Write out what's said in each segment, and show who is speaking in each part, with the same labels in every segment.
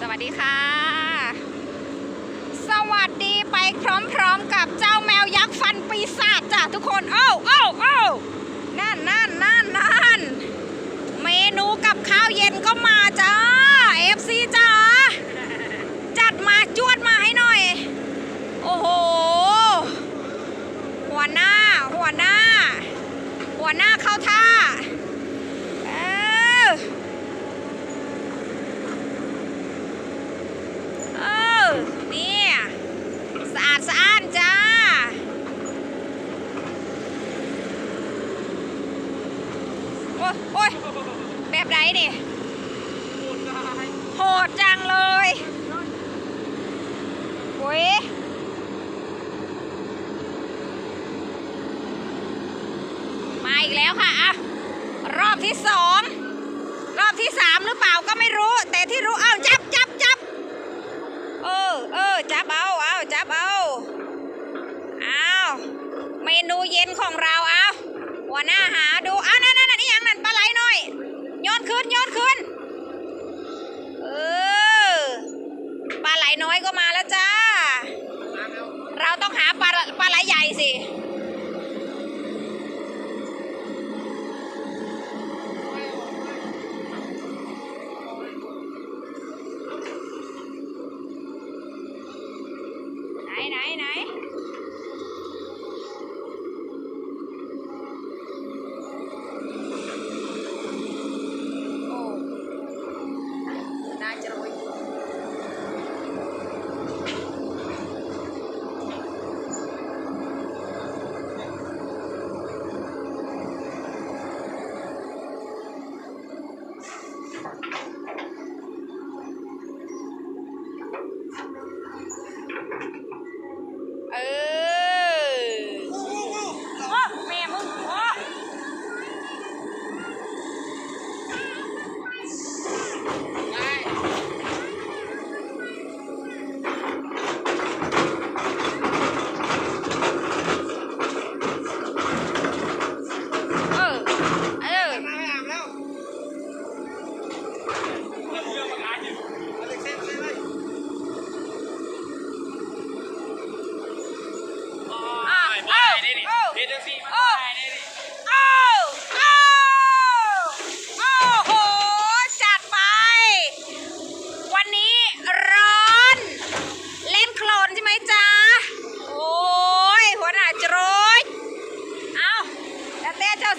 Speaker 1: สวัสดีค่ะ สวัสดีไปพร้อมๆกับเจ้าแมวยักษ์ฟันปีศาจจ้ะทุกคน โอ้โอ้โอ้นั่นนั่นนั่นนั่นเมนูกับข้าวเย็นก็มา โอ้ยแบบไหนนี่ โหดจังเลยโอ้ยมาอีกแล้วค่ะอะรอบที่สองรอบที่สามหรือเปล่าก็ไม่รู้ แต่ที่รู้ เอ้าจับจับจับเออเออจับเอา น้อยก็มาแล้วจ้า เราต้องหาปลาปลาไหลใหญ่สิ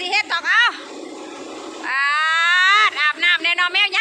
Speaker 1: สิเฮ็ดตอกเอ้าอาบน้ำแน่นอนแมวยะ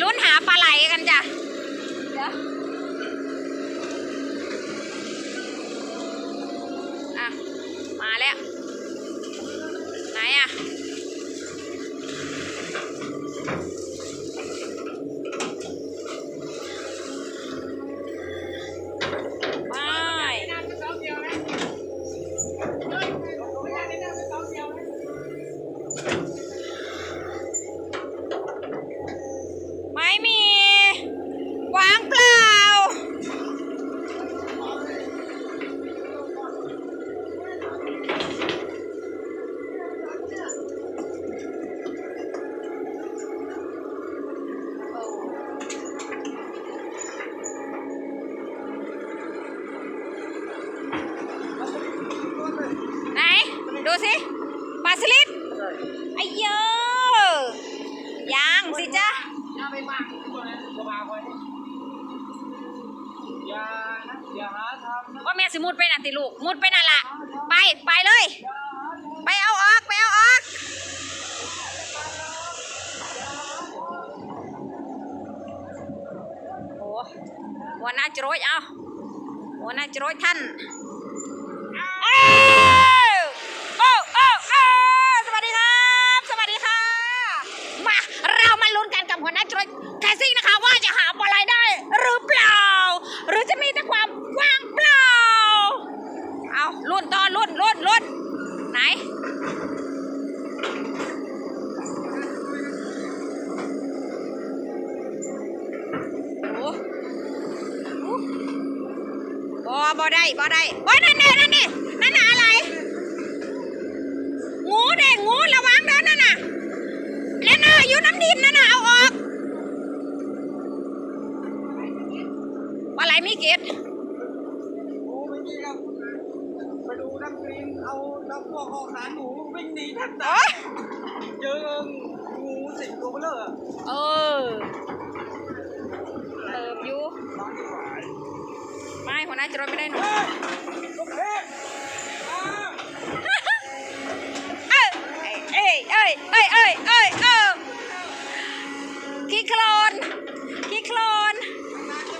Speaker 1: ลุ้นหาปลาไหลกันจ้ะมาแล้ว ไหนอะ สิ
Speaker 2: มุ
Speaker 1: ดไปน่ะติลูกมุดไปนั่นละไปไปเลย ไปเอาออก ไปเอาออกโอ้หัวหน้าจรวยเอาหัวหน้าจรวยท่านเอ้โอ้โอ้โอ้สวัสดีครับสวัสดีค่ะมาเรามาลุ้นกันกับหัวหน้าจรวยแคสซิ่งนะคะว่าจะหาอะไรได้หรือเปล่า หรือจะมีแต่ความว่างเปล่า เอาลุ้นต่อลุ้นลุ้นลุ้นไหน โอ้โอ้บ่บ่ได้บ่ได้โอ้ยนั่นนี่นั่นนี่นั่นน่ะอะไร งูเด้งูระวังเด้อนั่นน่ะนั่นน่ะอยู่น้ำดินนั่นน่ะเอาออกปลาไหลมีเก็ด
Speaker 2: โอ้ไม่ดีครับไปดูนักกรีนเอาน้ำพวกคอขาหนูวิ่งหนีแทันตา
Speaker 1: โอ้ย
Speaker 2: เจองูสิงตัวเบลอ
Speaker 1: เออเติบอยู่ไม่หัวหน้าจะรถไม่ได้หนู
Speaker 2: เอ๊ะอ้าว
Speaker 1: เอ้ยเอ้ยเอ้ยเอ้ยเอ้ยเอ้ยเอ้ยขี้โคลนขี้โคลน
Speaker 2: ร้าน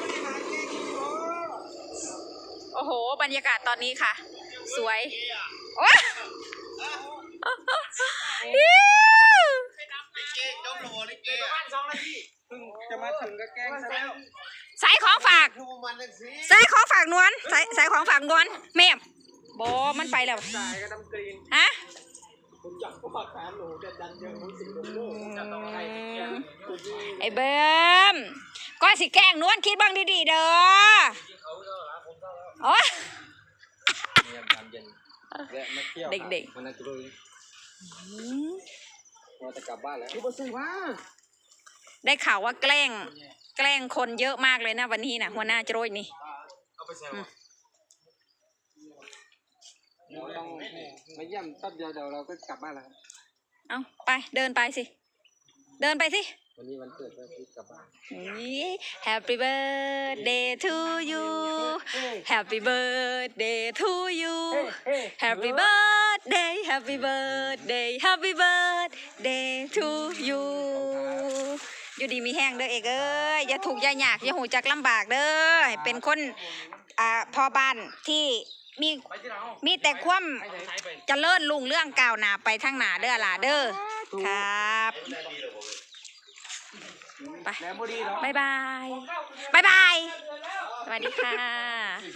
Speaker 2: โอ้
Speaker 1: โอ้โห บรรยากาศตอนนี้ค่ะ สวยโอ้ ยอิ๊ว
Speaker 2: บ้านสองนาทีเพิ่งจะมาถึงก็แกล้งซะแล้ว
Speaker 1: ใส่ของฝากใส่ของฝากนวลใส่ใส่ของฝากนวลแม่มโบมันไปแล้ว
Speaker 2: สายกับน้ำกรีน
Speaker 1: ฮะ
Speaker 2: ผมจับพวกขาหนูจะดันเจองูสิงตัวเบลอจะต้องให้เนี่ยคุณนี่
Speaker 1: ไอ้เบิ้มก้อยสิแกล้งนวลคิดบ้างดีๆเด้อโอ้ย
Speaker 2: ยามยามเย็นแวะมาเที่ยว
Speaker 1: เด็กๆ
Speaker 2: มันน่าจะรู้ ว่าจะกลับบ้านแล้วคือบ่ซื้อว่า
Speaker 1: ได้ข่าวว่าแกล้ง แกล้งคนเยอะมากเลยนะวันนี้นะหัวหน้าโจรยนี่
Speaker 2: เอาไปแซวเราต้องมาเยี่ยมแป๊บเดียวเดี๋ยวเราก็กลับบ้านแล้วครับ
Speaker 1: เอาไปเดินไปสิ เดินไปสิ
Speaker 2: วันนี้วันเกิดก็รีบกลับบ้าน
Speaker 1: นี่ Happy birthday to you Happy birthday to you Happy birthday Happy birthday Happy birthday to you อยู่ดีมีแห้งเด้อเอกเอ้ยอย่าถูกข์อย่าหยากอย่าหูจักลำบากเด้อให้เป็นคนอ่าพอบ้านที่มี
Speaker 2: ไปที่เรา
Speaker 1: มีแต่ความ
Speaker 2: ไปไหนไป
Speaker 1: เจะเลิ่นลุงเรื่องก้าวหน้าไปทางหน้าเด้อล่ะเด้อครับ ไป
Speaker 2: แล้วพอดีเนาะ
Speaker 1: บายบายบายบาย สวัสดีค่ะ